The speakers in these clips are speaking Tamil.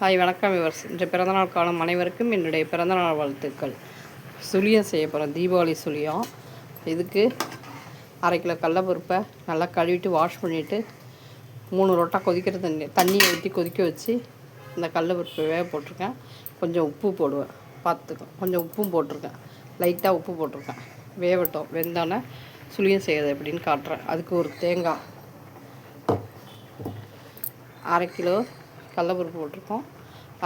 ஹாய் வணக்கம் விவர்ஸ். இன்று பிறந்தநாள் காலம் அனைவருக்கும் என்னுடைய பிறந்தநாள் வாழ்த்துக்கள். சுழியம் செய்ய போகிறோம் தீபாவளி சுழியம். இதுக்கு அரை கிலோ கடலப்பருப்பை நல்லா கழுவிட்டு வாஷ் பண்ணிவிட்டு மூணு ரொட்டா கொதிக்கிற தண்ணி தண்ணியை ஊற்றி கொதிக்க வச்சு இந்த கடலப்பருப்பை வேக போட்டிருக்கேன். கொஞ்சம் உப்பு போடுவேன். பார்த்துக்கோ. கொஞ்சம் உப்பும் போட்டிருக்கேன். லைட்டாக உப்பு போட்டிருக்கேன். வேவட்டும் வெந்தோடனே சுழியம் செய்யறது எப்படின்னு காட்டுறேன். அதுக்கு ஒரு தேங்காய். அரை கிலோ கடலப்பருப்பு போட்டிருக்கோம்.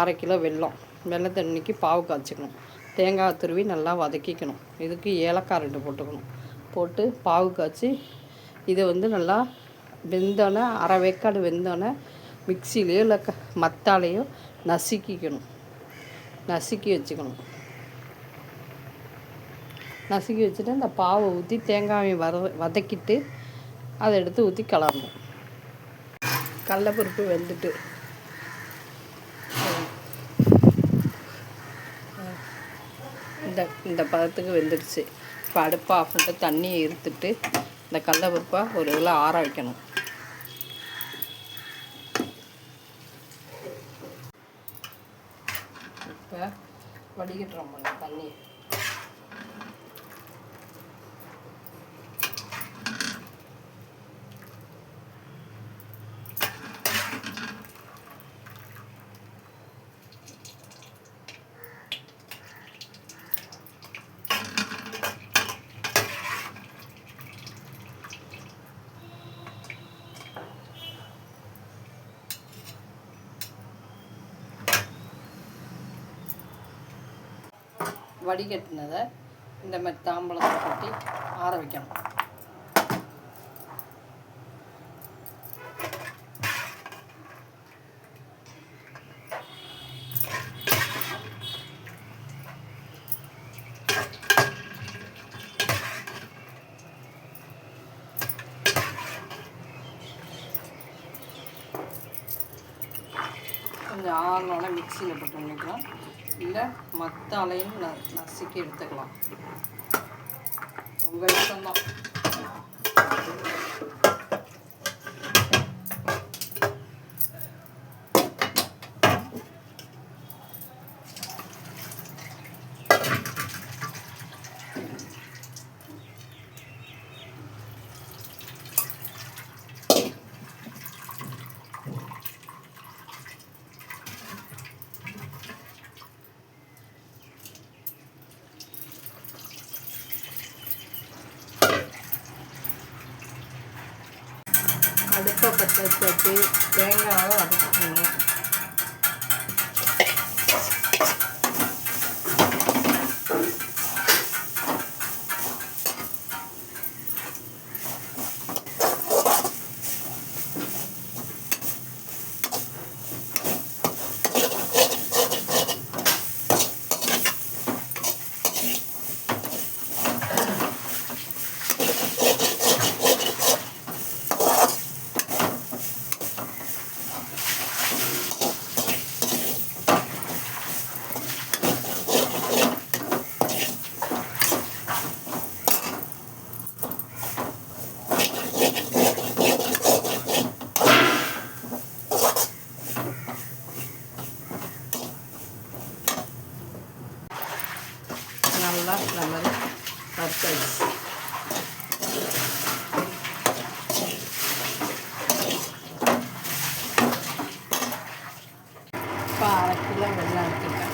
அரை கிலோ வெல்லம். வெள்ளை தண்ணிக்கு பாவு காய்ச்சிக்கணும். தேங்காய் துருவி நல்லா வதக்கிக்கணும். இதுக்கு ஏலக்காய் ரெண்டு போட்டுக்கணும். போட்டு பாவு காய்ச்சி இதை வந்து நல்லா வெந்தோடனே அரை வேக்காடு வெந்தோடனே மிக்சிலேயோ இல்லை க மத்தாலேயோ நசுக்கிக்கணும். நசுக்கி வச்சுக்கணும். நசுக்கி வச்சுட்டு அந்த பாவை ஊற்றி தேங்காயை வர வதக்கிட்டு அதை எடுத்து ஊற்றி கலரணும். கடலப்பருப்பு வெந்துட்டு. இந்த இந்த பதத்துக்கு வெந்துடுச்சு இப்போ அடுப்பை ஆஃப் பண்ணிட்டு தண்ணியை இருத்துட்டு இந்த கடலப்பருப்பை ஒரு இதில் ஆற வைக்கணும். இப்போ வடிகட்டுறோம் தண்ணி வடிகட்டினதை இந்த மாதிரி தாம்பழத்தை கொட்டி ஆற வைக்கணும். கொஞ்சம் ஆறினோட மிக்சியில் போட்டு பண்ணிக்கலாம். இல்லை மற்ற அலையும் ந நசுக்கி எடுத்துக்கலாம். உங்கள் இஷ்டம்தான் அடுப்பை பற்ற வச்சு தேங்காவை வதக்கணும் நல்லா நல்லா வறுத்தாச்சு இப்போ அரை கிலோ வெள்ளம் எடுத்துட்டேன்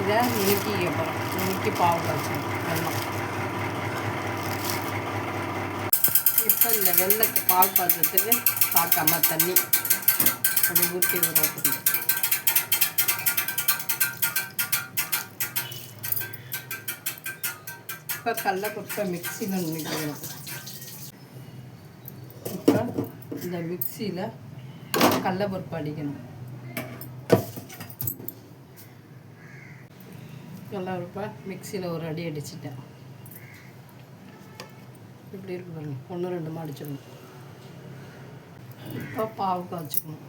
இதை நுணுக்கி அப்புறம் நுணுக்கி பாவு காய்ச்சணும் வெள்ளம் இப்போ இந்த வெள்ளத்தை பால் பாத்திரத்துக்கு பார்க்காம தண்ணி. அப்படி ஊற்றி ஊற வைக்கணும் கடல கடலப்பருப்பை மிக்சியில் நுணுக்கிக்கணும் இப்போ இந்த மிக்சியில் கடலப்பருப்பு அடிக்கணும் கடலப்பருப்பை மிக்சியில் ஒரு அடி அடிச்சிட்டேன் இப்படி இருக்கு பாருங்க ஒன்று ரெண்டுமா அடிச்சிடணும் இப்போ பாவு காய்ச்சிக்கணும்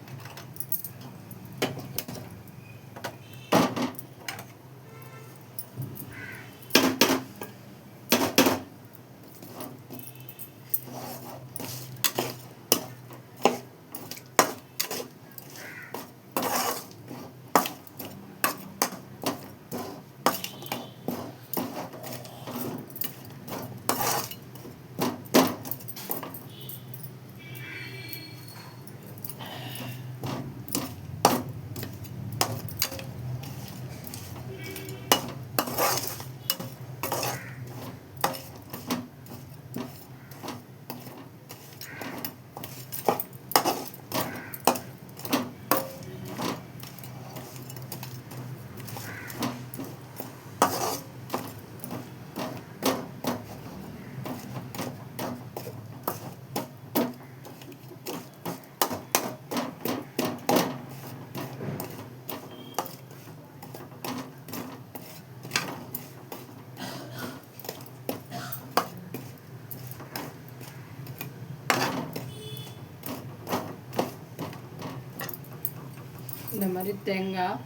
இந்த மாதிரி தேங்காய்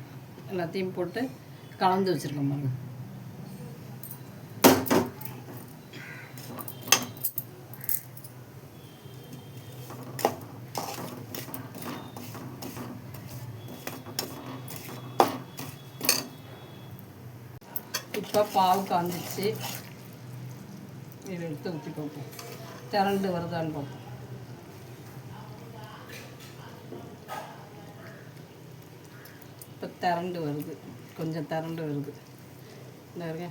எல்லாத்தையும் போட்டு கலந்து வச்சுருக்கோம் பாருங்க. இப்போ பாவு காந்துச்சு இதை எடுத்து ஊற்றி பார்ப்போம் திரண்டு வருதான்னு பார்ப்போம் இப்போ திரண்டு வருது. கொஞ்சம் திரண்டு வருது. இந்த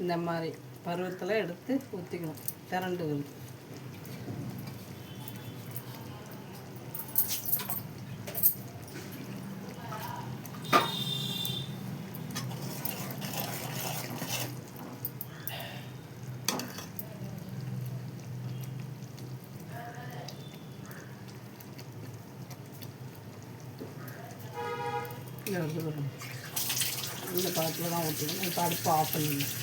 இந்த மாதிரி பருவத்தில் எடுத்து ஊற்றிக்கணும் திரண்டு வருது. இந்த வருது இந்த பழத்தில் தான் ஊற்றிக்கணும் இப்போ அடுப்பு ஆஃப் பண்ணிடணும்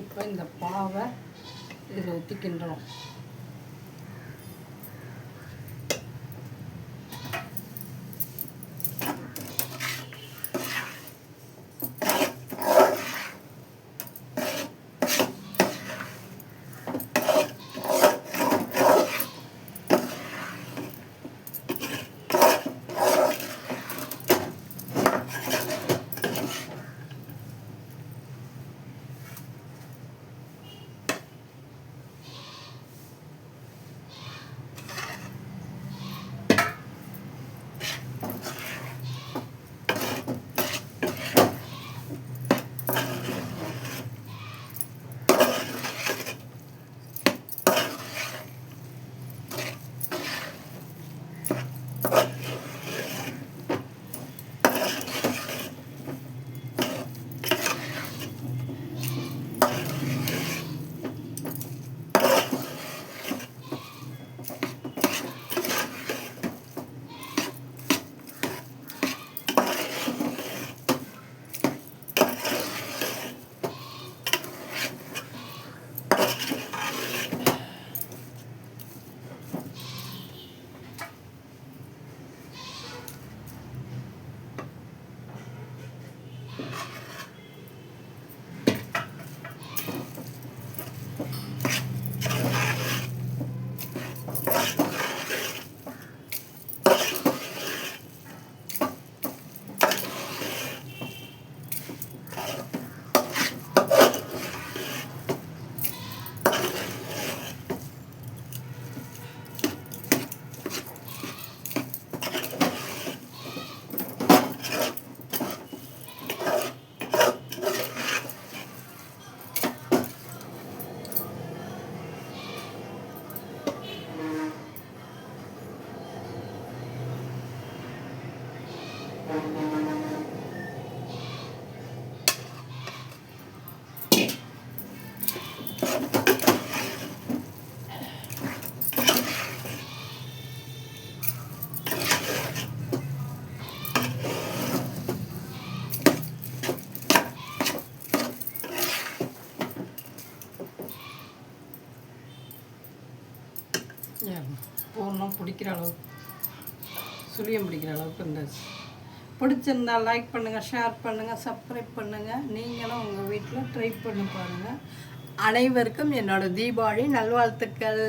இப்போ இந்த பாவை இதில் ஊற்றி கிண்டுறோம் பிடிக்கிற அளவுக்கு. சுழியம் பிடிக்கிற அளவுக்கு இருந்துச்சு. பிடிச்சிருந்தா லைக் பண்ணுங்கள் ஷேர் பண்ணுங்கள் சப்ஸ்கிரைப் பண்ணுங்கள் நீங்களும் உங்கள் வீட்டில் ட்ரை பண்ணி பாருங்கள் அனைவருக்கும் என்னோட தீபாவளி நல்வாழ்த்துக்கள்.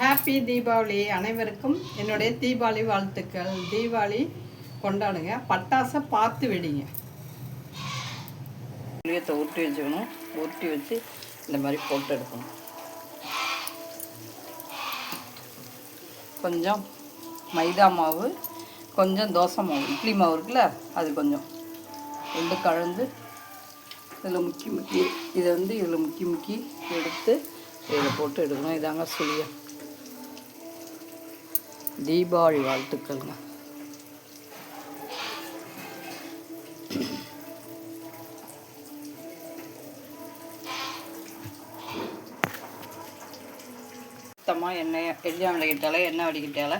ஹாப்பி தீபாவளி அனைவருக்கும் என்னுடைய தீபாவளி வாழ்த்துக்கள். தீபாவளி கொண்டாடுங்க. பட்டாசை பார்த்து வெடிங்க. புளியத்தை உருட்டி வச்சுக்கணும். உருட்டி வச்சு இந்த மாதிரி போட்டு எடுக்கணும். கொஞ்சம் மைதா மாவு கொஞ்சம் தோசை மாவு. இட்லி மாவு இருக்குல்ல அது கொஞ்சம். ரெண்டு கலந்து இதில் முக்கி முக்கி இதை வந்து இதில் முக்கி முக்கி எடுத்து இதில் போட்டு எடுக்கணும். இதாங்க சுழியம். தீபாவளி வாழ்த்துக்கள்ங்க. எண்ணெயை எண்ணெய் வடிகட்டால எண்ணெய் வடிகட்டால